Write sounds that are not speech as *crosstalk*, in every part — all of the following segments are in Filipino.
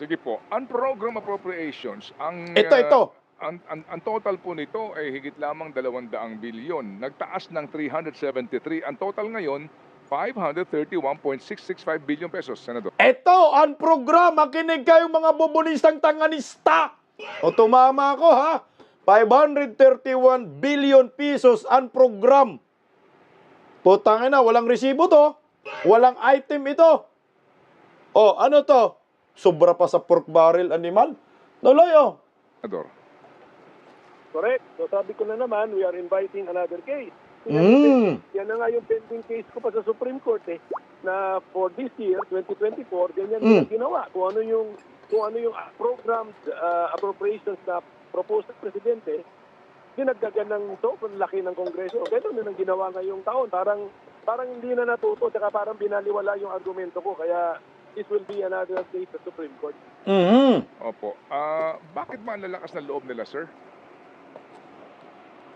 Sige po. Ang program appropriations, ang Ito, ito. Ang, ang, ang total po nito ay higit lamang 200 bilyon. Nagtaas ng 373. Ang total ngayon 531.665 billion pesos, Senador. Ito ang programa, kinig kayo mga bubunistang tanganista. O tumama ako ha. 531 billion pesos ang program. Putangin na, walang resibo to. Walang item ito. O, ano to? Sobra pa sa pork barrel animal? Tuloy oh. Senador. Correct. So sabi ko na naman, we are inviting another case. Mm. Yan na nga yung pending case ko pa sa Supreme Court eh, na for this year, 2024, ganyan Mm. yung ginawa. Kung ano yung kung ano yung programmed uh, appropriations na proposed ng Presidente, dinagdagan ng sobrang laki ng Kongreso. Ganun din ang ginawa ngayong taon. Parang parang hindi na natuto, tsaka parang binaliwala yung argumento ko. Kaya this will be another case sa Supreme Court. Mhm. Opo. Ah, bakit ba ang lalakas ng loob nila, sir?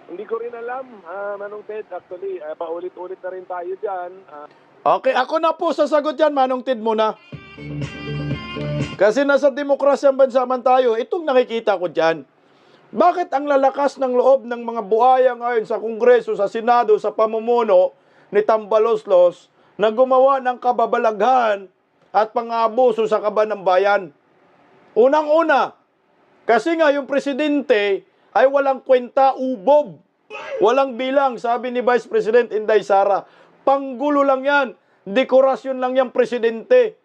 Hindi ko rin alam, ah, Manong Ted. Actually, ah, paulit-ulit na rin tayo dyan. Ah, Okay, ako na po sasagot yan, Manong Tid muna. Kasi nasa demokrasya ang bansa man tayo, itong nakikita ko dyan. Bakit ang lalakas ng loob ng mga buhaya ngayon sa Kongreso, sa Senado, sa pamumuno ni Tambaloslos na gumawa ng kababalaghan at pangabuso sa kaban ng bayan? Unang-una, kasi nga yung presidente ay walang kwenta ubob. Walang bilang, sabi ni Vice President Inday Sara. Panggulo lang yan. Dekorasyon lang yan, presidente.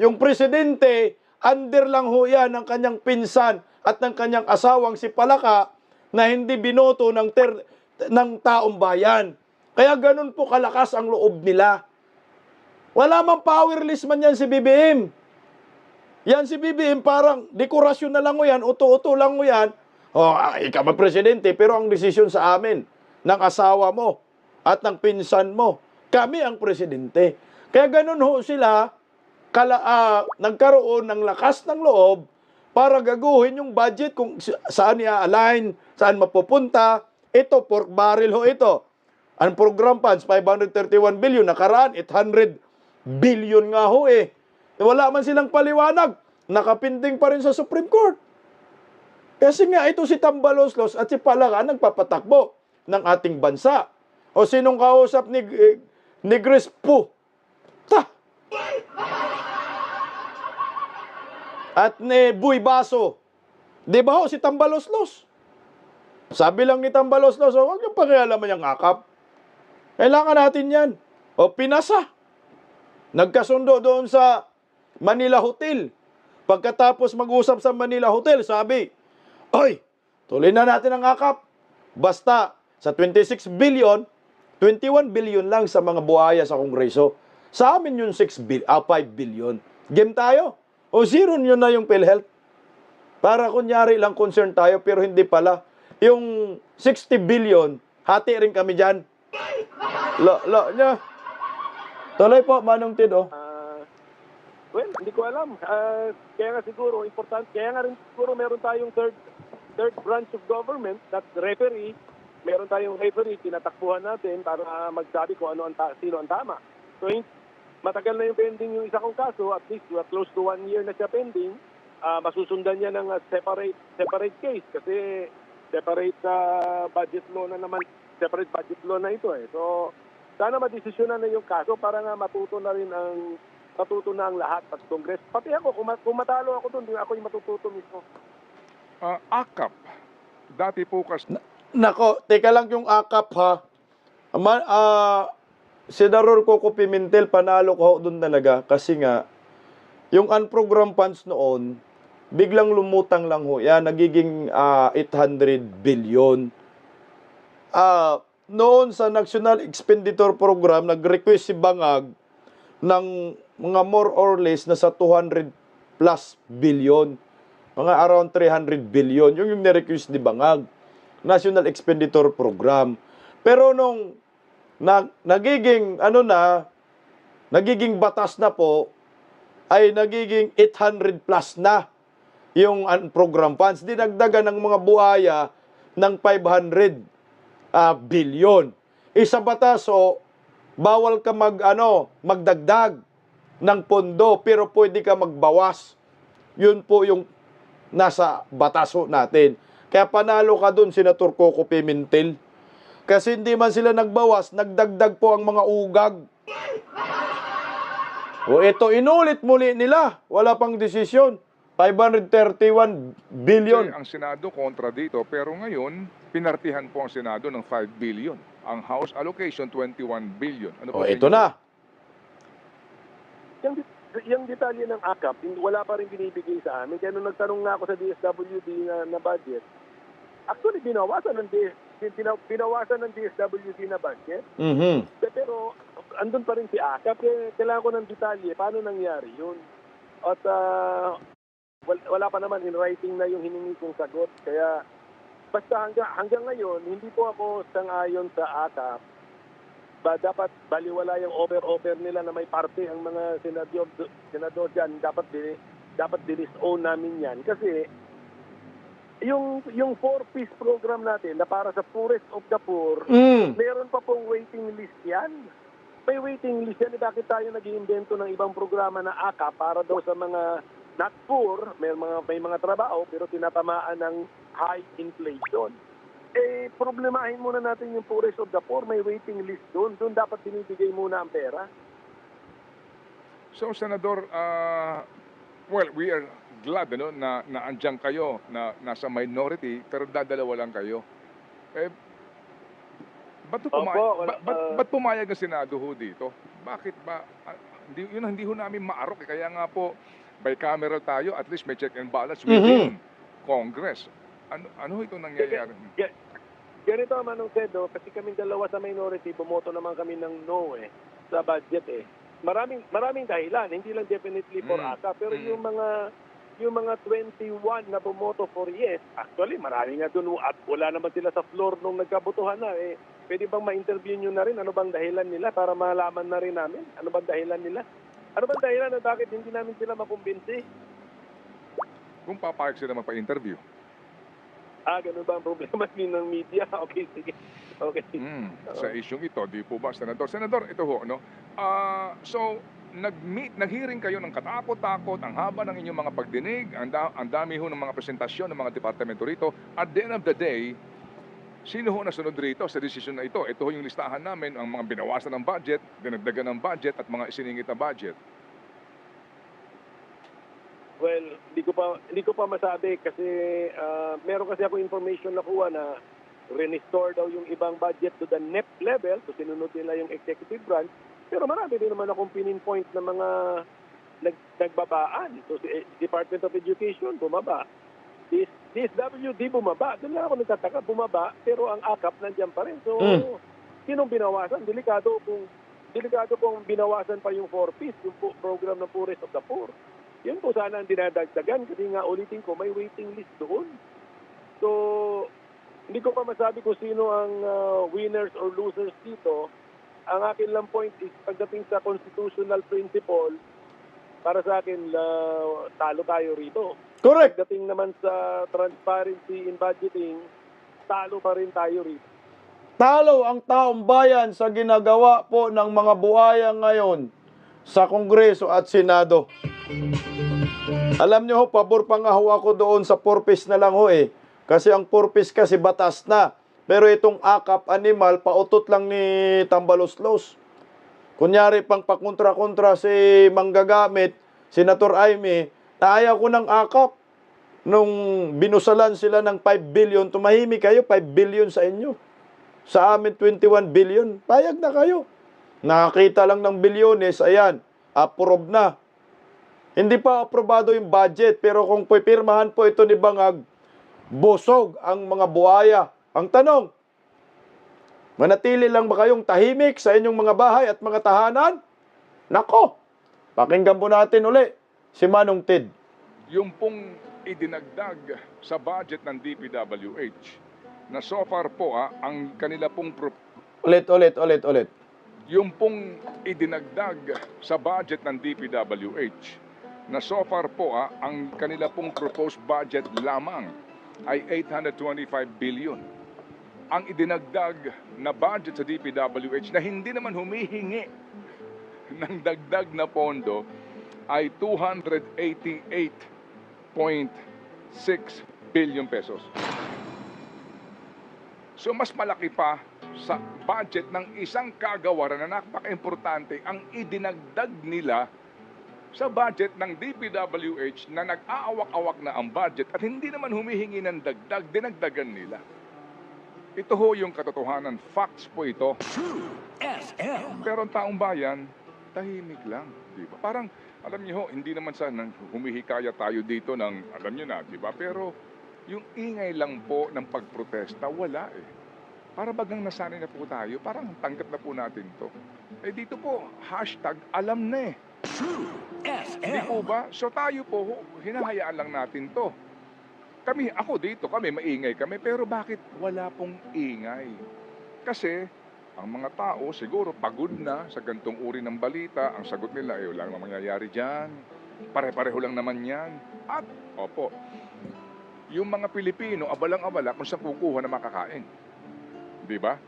Yung presidente, under lang ho yan ng kanyang pinsan at ng kanyang asawang si Palaka na hindi binoto ng, ter, ng taong bayan. Kaya ganun po kalakas ang loob nila. Wala mang powerless man yan si BBM. Yan si BBM parang dekorasyon na lang mo yan, uto-uto lang mo yan. O, ah, ikaw ba presidente, pero ang desisyon sa amin, ng asawa mo at ng pinsan mo, kami ang presidente. Kaya ganun ho sila, kala, ah, nagkaroon ng lakas ng loob para gaguhin yung budget kung saan i-align, saan mapupunta. Ito, pork barrel ho ito. Ang program funds, 531 billion. Nakaraan, 800 billion nga ho eh. Wala man silang paliwanag. Nakapinding pa rin sa Supreme Court. Kasi nga ito si Tambaloslos at si Palaka nagpapatakbo ng ating bansa. O sinong kausap ni, eh, ni Grispo? Ta! At ni Buy Baso. Di ba ho si Tambaloslos? Sabi lang ni Tambaloslos, oh, huwag niyong pakialaman yung akap. Kailangan natin yan. O pinasa. Nagkasundo doon sa Manila Hotel. Pagkatapos mag-usap sa Manila Hotel, sabi, Oy, tuloy na natin ang akap. Basta sa 26 billion, 21 billion lang sa mga buhaya sa Kongreso. Sa amin yung 6 bil ah, 5 billion. Game tayo. O zero nyo na yung PhilHealth. Para kunyari lang concern tayo pero hindi pala. Yung 60 billion, hati rin kami dyan. Lo, lo, nyo. Tuloy po, Manong Tid, oh. Ah, well, hindi ko alam. Ah, kaya nga siguro, important, kaya nga rin siguro meron tayong third third branch of government, that's referee. Meron tayong referee, tinatakbuhan natin para magsabi kung ano ang ta- sino ang tama. So, hin- matagal na yung pending yung isa kong kaso, at least uh, close to one year na siya pending, Ah, masusundan niya ng uh, separate separate case kasi separate uh, budget law na naman, separate budget law na ito eh. So, sana madesisyonan na yung kaso para nga matuto na rin ang matuto na ang lahat pag Congress. Pati ako, kung, kung matalo ako doon, ako yung matututo mismo. Ah, AKAP. Dati po kas Nako, teka lang yung akap ha. Ma, ah, Senador Coco Pimentel, panalo ko doon talaga kasi nga, yung unprogram funds noon, biglang lumutang lang ho. Yan, nagiging ah, 800 billion. Ah, noon sa National Expenditure Program, nag-request si Bangag ng mga more or less na sa 200 plus billion. Mga around 300 billion. Yung yung nirequest ni Bangag. National Expenditure Program. Pero nung na, nagiging ano na nagiging batas na po ay nagiging 800 plus na yung un- program funds. Dinagdagan ng mga buhaya ng 500 ah, billion. Isa batas so bawal ka mag ano magdagdag ng pondo pero pwede ka magbawas Yun po yung nasa bataso natin. Kaya panalo ka dun, Senator Coco Pimentel. Kasi hindi man sila nagbawas, nagdagdag po ang mga ugag. O ito, inulit muli nila. Wala pang desisyon. 531 billion. Kasi ang Senado kontra dito, pero ngayon, pinartihan po ang Senado ng 5 billion. Ang House allocation, 21 billion. Ano O po sa ito inyo? na. Yung, yung detalye ng AKAP, hindi- wala pa rin binibigay sa amin. Kaya nung nagtanong nga ako sa DSWD na, na budget, actually binawasan ng DS, bina- binawasan ng DSWD na budget. Mhm. Pero andun pa rin si AKAP. Kaya kailangan ko ng detalye. Paano nangyari yun? At wal- wala pa naman in writing na yung hiningi kong sagot. Kaya basta hanggang, hanggang ngayon, hindi po ako sangayon sa AKAP. Ba, dapat baliwala yung over-over nila na may parte ang mga senador, senador dyan. Dapat, di, dapat disown namin yan. Kasi yung yung four-piece program natin na para sa poorest of the poor, Mm. Meron pa pong waiting list yan. May waiting list yan. Eh, Bakit tayo nag iimbento ng ibang programa na AKA para daw sa mga not poor, may mga, may mga trabaho, pero tinatamaan ng high inflation. Eh, problemahin muna natin yung poorest of the poor. May waiting list doon. Doon dapat binibigay muna ang pera. So, Senador, ah, well, we are glad ano, na, na andyan kayo, na nasa minority, pero dadalawa lang kayo. Eh, ba't, Opo, pumayag, ba, ba't, ah. ba't pumayag ang Senado ho dito? Bakit ba? ah, hindi, yun hindi ho namin maarok. Eh. Kaya nga po, bicameral tayo, at least may check and balance within Congress. Ano, ano ito nangyayari? Ga- Ganito ang Manong Sedo, kasi kami dalawa sa minority, bumoto naman kami ng no eh, sa budget eh. Maraming maraming dahilan, hindi lang definitely for Mm. AKA, pero Mm. yung mga yung mga 21 na bumoto for yes, actually marami nga doon at wala naman sila sa floor nung nagkabutuhan na eh. Pwede bang ma-interview nyo na rin ano bang dahilan nila para malaman na rin namin ano bang dahilan nila? Ano bang dahilan na bakit hindi namin sila makumbinsi? Kung papayag sila magpa-interview. Ah, ganun ba ang problema din *laughs* ng media? *laughs* Okay, sige. Okay. Mm, sa isyong ito, di po ba, Senador? Senador, ito ho, no? Ah, so, nag-meet, nag-hearing kayo ng katakot-takot, ang haba ng inyong mga pagdinig, ang, da- ang dami ho ng mga presentasyon ng mga departamento rito. At the end of the day, sino ho nasunod rito sa desisyon na ito? Ito ho yung listahan namin, ang mga binawasan ng budget, dinagdagan ng budget, at mga isiningit na budget. Well, hindi ko pa hindi ko pa masabi kasi ah, meron kasi ako information na kuha na restore daw yung ibang budget to the NEP level, so sinunod nila yung executive branch. Pero marami din naman akong pinpoint na mga nag, nagbabaan. So si eh, Department of Education bumaba. This DSWD bumaba. Doon lang ako nagtataka, bumaba, pero ang AKAP nandiyan pa rin. So, Mm. sinong binawasan? Delikado kung delikado kung binawasan pa yung four piece, yung po- program ng poorest of the poor. Yun po sana ang dinadagdagan kasi nga ulitin ko, may waiting list doon. So, hindi ko pa masabi kung sino ang uh, winners or losers dito. Ang akin lang point is pagdating sa constitutional principle, para sa akin, uh, talo tayo rito. Correct. Pagdating naman sa transparency in budgeting, talo pa rin tayo rito. Talo ang taong bayan sa ginagawa po ng mga buhaya ngayon sa Kongreso at Senado. Alam nyo ho, pabor pa nga ho ako doon sa purpose na lang ho eh. Kasi ang purpose kasi batas na. Pero itong akap animal, pautot lang ni Tambaloslos. Kunyari, pang pakontra-kontra si Manggagamit, Senator Aimee, ayaw ko ng akap. Nung binusalan sila ng 5 billion, tumahimik kayo, 5 billion sa inyo. Sa amin, 21 billion. Payag na kayo. Nakakita lang ng bilyones, ayan, approve na. Hindi pa aprobado yung budget, pero kung pipirmahan po ito ni Bangag, busog ang mga buhaya. Ang tanong, manatili lang ba kayong tahimik sa inyong mga bahay at mga tahanan? Nako, pakinggan po natin uli si Manong Tid. Yung pong idinagdag sa budget ng DPWH, na so far po ah, ang kanila pong pro- Ulit, ulit, ulit, ulit. yung pong idinagdag sa budget ng DPWH na so far po ah, ang kanila pong proposed budget lamang ay 825 billion. Ang idinagdag na budget sa DPWH na hindi naman humihingi *laughs* ng dagdag na pondo ay 288 billion pesos. So mas malaki pa sa budget ng isang kagawaran na napaka-importante ang idinagdag nila sa budget ng DPWH na nag-aawak-awak na ang budget at hindi naman humihingi ng dagdag, dinagdagan nila. Ito ho yung katotohanan. Facts po ito. Pero ang taong bayan, tahimik lang. Di ba? Parang, alam niyo hindi naman sa humihikaya tayo dito ng, alam niyo na, di ba? Pero yung ingay lang po ng pagprotesta, wala eh. Para bagang nasanay na po tayo, parang tanggap na po natin to. Eh dito po, hashtag alam na eh. Di po ba? So tayo po, hinahayaan lang natin to. Kami, ako dito, kami maingay kami, pero bakit wala pong ingay? Kasi ang mga tao siguro pagod na sa gantong uri ng balita. Ang sagot nila, eh, wala namang mangyayari dyan. Pare-pareho lang naman yan. At, opo, yung mga Pilipino, abalang-abala kung saan kukuha na makakain. Di ba?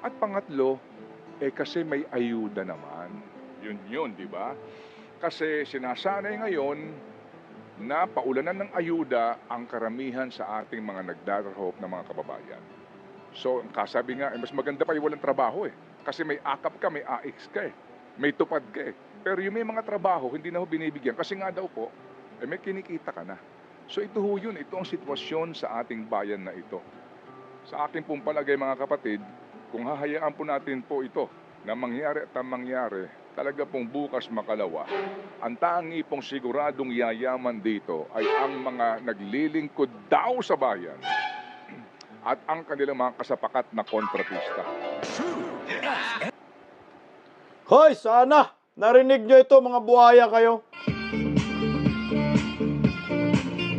At pangatlo, eh kasi may ayuda naman. Yun yun, di ba? Kasi sinasanay ngayon na paulanan ng ayuda ang karamihan sa ating mga nagdarahop na mga kababayan. So, ang kasabi nga, eh, mas maganda pa yung walang trabaho eh. Kasi may akap ka, may AX ka eh. May tupad ka eh. Pero yung may mga trabaho, hindi na ho binibigyan. Kasi nga daw po, eh, may kinikita ka na. So ito ho yun, ito ang sitwasyon sa ating bayan na ito. Sa akin pong palagay mga kapatid, kung hahayaan po natin po ito na mangyari at ang mangyari, talaga pong bukas makalawa, ang tangi pong siguradong yayaman dito ay ang mga naglilingkod daw sa bayan at ang kanilang mga kasapakat na kontratista. Hoy, sana narinig nyo ito mga buhaya kayo.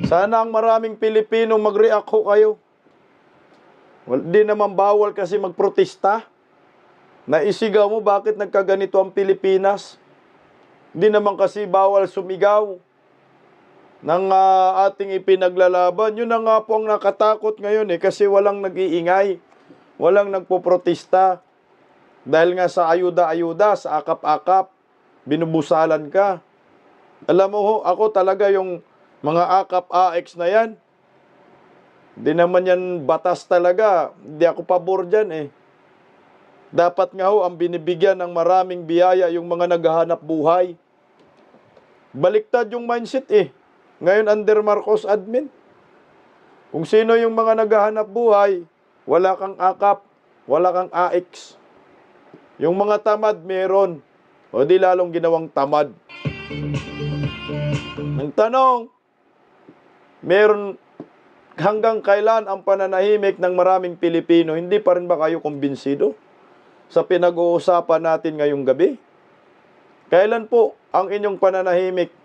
Sana ang maraming Pilipino mag-react ho kayo. Well, di naman bawal kasi magprotesta. Naisigaw mo bakit nagkaganito ang Pilipinas. Di naman kasi bawal sumigaw ng ah, ating ipinaglalaban. Yun na nga po ang nakatakot ngayon eh kasi walang nag-iingay. Walang nagpoprotesta. Dahil nga sa ayuda-ayuda, sa akap-akap, binubusalan ka. Alam mo ho, ako talaga yung mga akap-AX na yan. Di naman yan batas talaga. Hindi ako pabor dyan eh. Dapat nga ho, ang binibigyan ng maraming biyaya yung mga naghahanap buhay. Baliktad yung mindset eh. Ngayon under Marcos admin. Kung sino yung mga naghahanap buhay, wala kang akap, wala kang AX. Yung mga tamad, meron. O di lalong ginawang tamad. Ang tanong, meron hanggang kailan ang pananahimik ng maraming Pilipino? Hindi pa rin ba kayo kumbinsido sa pinag-uusapan natin ngayong gabi? Kailan po ang inyong pananahimik?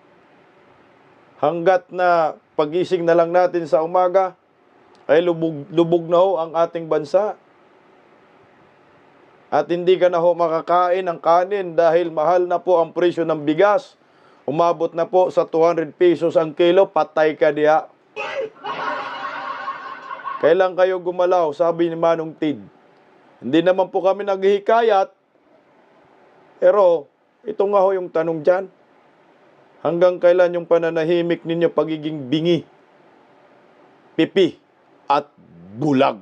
Hanggat na pagising na lang natin sa umaga, ay lubog, lubog na ho ang ating bansa. At hindi ka na ho makakain ng kanin dahil mahal na po ang presyo ng bigas. Umabot na po sa 200 pesos ang kilo, patay ka diha. Kailan kayo gumalaw? Sabi ni Manong Tid. Hindi naman po kami naghihikayat. Pero, ito nga ho yung tanong dyan. Hanggang kailan yung pananahimik ninyo pagiging bingi, pipi, at bulag?